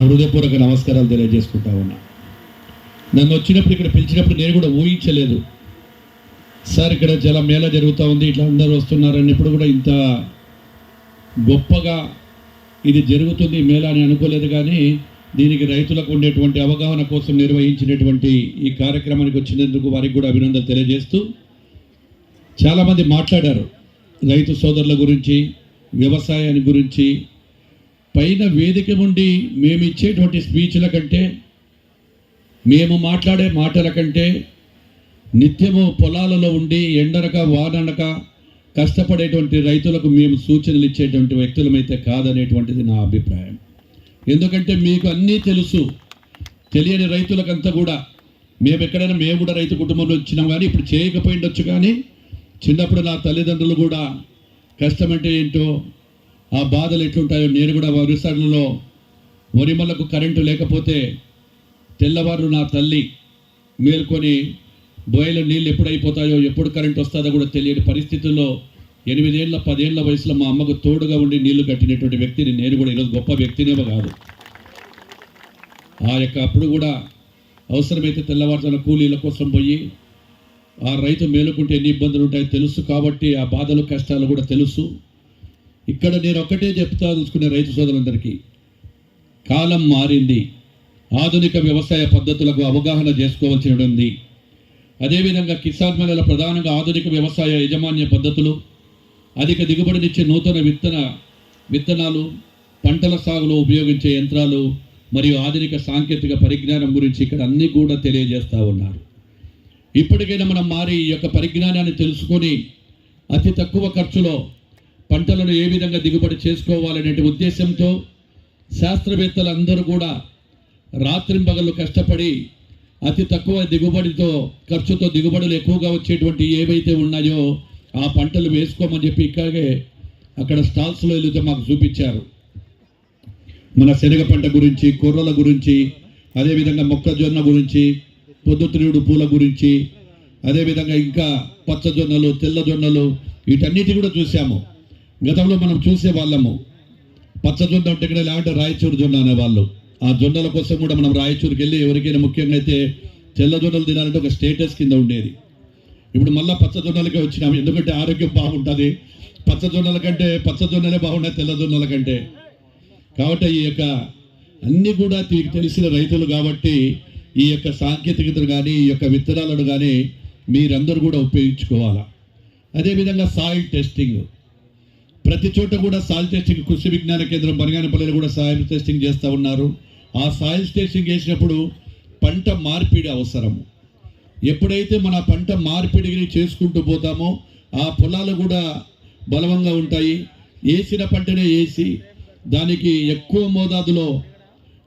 హృదయపూర్వక నమస్కారాలు తెలియజేసుకుంటా ఉన్నా. నన్ను వచ్చినప్పుడు ఇక్కడ పిలిచినప్పుడు నేను కూడా ఊహించలేదు. సార్ ఇక్కడ చాలా మేళ జరుగుతూ ఉంది ఇట్లా అందరూ వస్తున్నారు అన్నప్పుడు కూడా ఇంత గొప్పగా ఇది జరుగుతుంది మేళ అని అనుకోలేదు కానీ దీనికి రైతులకు ఉండేటువంటి అవగాహన కోసం నిర్వహించినటువంటి ఈ కార్యక్రమానికి వచ్చినందుకు వారికి కూడా అభినందనలు తెలియజేస్తూ చాలామంది మాట్లాడారు. రైతు సోదరుల గురించి వ్యవసాయాన్ని గురించి పైన వేదిక ఉండి మేము ఇచ్చేటువంటి స్పీచ్ల కంటే మేము మాట్లాడే మాటల కంటే నిత్యము పొలాలలో ఉండి ఎండనక వాననక కష్టపడేటువంటి రైతులకు మేము సూచనలు ఇచ్చేటువంటి వ్యక్తులమైతే కాదనేటువంటిది నా అభిప్రాయం. ఎందుకంటే మీకు అన్నీ తెలుసు. తెలియని రైతులకంతా కూడా మేము ఎక్కడైనా మేము కూడా రైతు కుటుంబంలో వచ్చినాం కానీ ఇప్పుడు చేయకపోయిండొచ్చు కానీ చిన్నప్పుడు నా తల్లిదండ్రులు కూడా కష్టమంటే ఏంటో ఆ బాధలు ఎట్లుంటాయో నేను కూడా వరిసడలలో వరిమలకు కరెంటు లేకపోతే తెల్లవారు నా తల్లి మేల్కొని బోయలో నీళ్ళు ఎప్పుడు అయిపోతాయో ఎప్పుడు కరెంట్ వస్తుందో కూడా తెలియని పరిస్థితుల్లో ఎనిమిదేళ్ళ పదేళ్ళ వయసులో మా అమ్మకు తోడుగా ఉండి నీళ్ళు కట్టినటువంటి వ్యక్తిని నేను కూడా ఈరోజు గొప్ప వ్యక్తినేమో కాదు. ఆ యొక్క అప్పుడు కూడా అవసరమైతే తెల్లవారుజాన కూలీల కోసం పోయి ఆ రైతు మేలుకుంటే ఎన్ని ఇబ్బందులు ఉంటాయో తెలుసు కాబట్టి ఆ బాధలు కష్టాలు కూడా తెలుసు. ఇక్కడ నేను ఒక్కటే చెప్తా చూసుకునే రైతు సోదరులందరికీ కాలం మారింది. ఆధునిక వ్యవసాయ పద్ధతులకు అవగాహన చేసుకోవాల్సి ఉంది అదేవిధంగా కిసాన్ మేళల ప్రధానంగా ఆధునిక వ్యవసాయ యాజమాన్య పద్ధతులు అధిక దిగుబడినిచ్చే నూతన విత్తన విత్తనాలు పంటల సాగులో ఉపయోగించే యంత్రాలు మరియు ఆధునిక సాంకేతిక పరిజ్ఞానం గురించి ఇక్కడ అన్నీ కూడా తెలియజేస్తూ ఉన్నారు. ఇప్పటికైనా మనం మారి ఈ యొక్క పరిజ్ఞానాన్ని తెలుసుకొని అతి తక్కువ ఖర్చులో పంటలను ఏ విధంగా దిగుబడి చేసుకోవాలనే ఉద్దేశంతో శాస్త్రవేత్తలు అందరూ కూడా పగలు కష్టపడి అతి తక్కువ దిగుబడితో ఖర్చుతో దిగుబడులు ఎక్కువగా వచ్చేటువంటి ఏవైతే ఉన్నాయో ఆ పంటలు వేసుకోమని చెప్పి ఇక్కడే అక్కడ స్టాల్స్లో వెళితే మాకు చూపించారు. మన శనగ పంట గురించి కొర్రల గురించి అదేవిధంగా మొక్కజొన్న గురించి పొద్దుతిరుగుడు పూల గురించి అదేవిధంగా ఇంకా పచ్చజొన్నలు తెల్లజొన్నలు వీటన్నిటి కూడా చూసాము గతంలో మనం చూసే వాళ్ళము. పచ్చజొన్న ఉంటే ఇక్కడ లేకుంటే రాయచూరు జొన్న అనేవాళ్ళు. ఆ జొన్నల కోసం కూడా మనం రాయచూరుకి వెళ్ళి ఎవరికైనా ముఖ్యంగా అయితే తెల్ల జొన్నలు తినాలంటే ఒక స్టేటస్ కింద ఉండేది. ఇప్పుడు మళ్ళీ పచ్చజొన్నలకే వచ్చినాము ఎందుకంటే ఆరోగ్యం బాగుంటుంది. పచ్చజొన్నల కంటే పచ్చజొన్నలే బాగున్నాయి తెల్ల జొన్నల కంటే. కాబట్టి ఈ యొక్క అన్నీ కూడా మీకు తెలిసిన రైతులు కాబట్టి ఈ యొక్క సాంకేతికతను కానీ ఈ యొక్క విత్తనాలను కానీ మీరందరూ కూడా ఉపయోగించుకోవాలా. అదేవిధంగా సాయిల్ టెస్టింగ్ ప్రతి చోట కూడా సాయిల్ టెస్టింగ్ కృషి విజ్ఞాన కేంద్రం బనగానపల్లిలో కూడా సాయిల్ టెస్టింగ్ చేస్తూ ఉన్నారు. ఆ సాయిల్ టెస్టింగ్ చేసినప్పుడు పంట మార్పిడి అవసరము ఎప్పుడైతే మన పంట మార్పిడిని చేసుకుంటూ పోతామో ఆ పొలాలు కూడా బలవంగా ఉంటాయి. వేసిన పంటనే వేసి దానికి ఎక్కువ మోతాదులో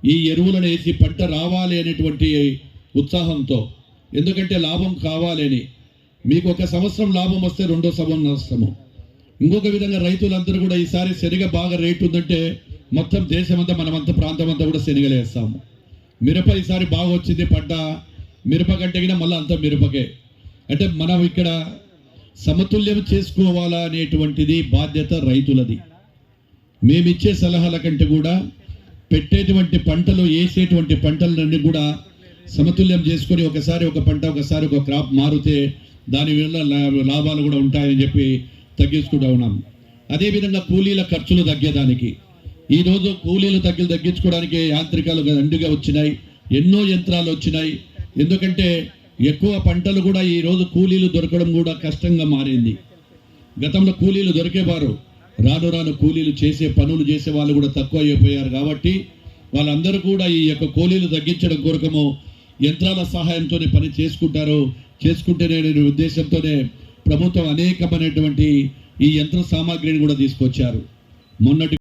ఈ ఎరువులను వేసి పంట రావాలి అనేటువంటి ఉత్సాహంతో. ఎందుకంటే లాభం కావాలి అని. మీకు ఒక సంవత్సరం లాభం వస్తే రెండో సంవత్సరం నష్టము ఇంకొక విధంగా రైతులందరూ కూడా ఈసారి శనగ బాగా రేటు ఉందంటే మొత్తం దేశమంతా మనమంతా ప్రాంతం అంతా కూడా శనగలు వేస్తాము. మిరప ఈసారి బాగా వచ్చింది పంట మిరప కంటే కూడా మళ్ళీ అంత మిరపకే. అంటే మనం ఇక్కడ సమతుల్యం చేసుకోవాలా అనేటువంటిది బాధ్యత రైతులది. మేమిచ్చే సలహాల కంటే కూడా పెట్టేటువంటి పంటలు వేసేటువంటి పంటలన్నీ కూడా సమతుల్యం చేసుకొని ఒకసారి ఒక పంట ఒకసారి ఒక క్రాప్ మారితే దాని వల్ల లా- లాభాలు కూడా ఉంటాయని చెప్పి తగ్గించుకుంటూ ఉన్నాం. అదేవిధంగా కూలీల ఖర్చులు తగ్గేదానికి. ఈరోజు కూలీలు తగ్గి తగ్గించుకోవడానికి యాంత్రికాలు దండిగా వచ్చినాయి. ఎన్నో యంత్రాలు వచ్చినాయి. ఎందుకంటే ఎక్కువ పంటలు కూడా ఈరోజు కూలీలు దొరకడం కూడా కష్టంగా మారింది. గతంలో కూలీలు దొరికేవారు. రాను రాను కూలీలు చేసే పనులు చేసే వాళ్ళు కూడా తక్కువ అయిపోయారు కాబట్టి వాళ్ళందరూ కూడా ఈ యొక్క కూలీలు తగ్గించడం కోరకము యంత్రాల సహాయంతోనే పని చేసుకుంటారు. చేసుకుంటేనే ఉద్దేశంతోనే ప్రభుత్వం అనేకమైనటువంటి ఈ యంత్ర సామాగ్రిని కూడా తీసుకొచ్చారు. మొన్నటి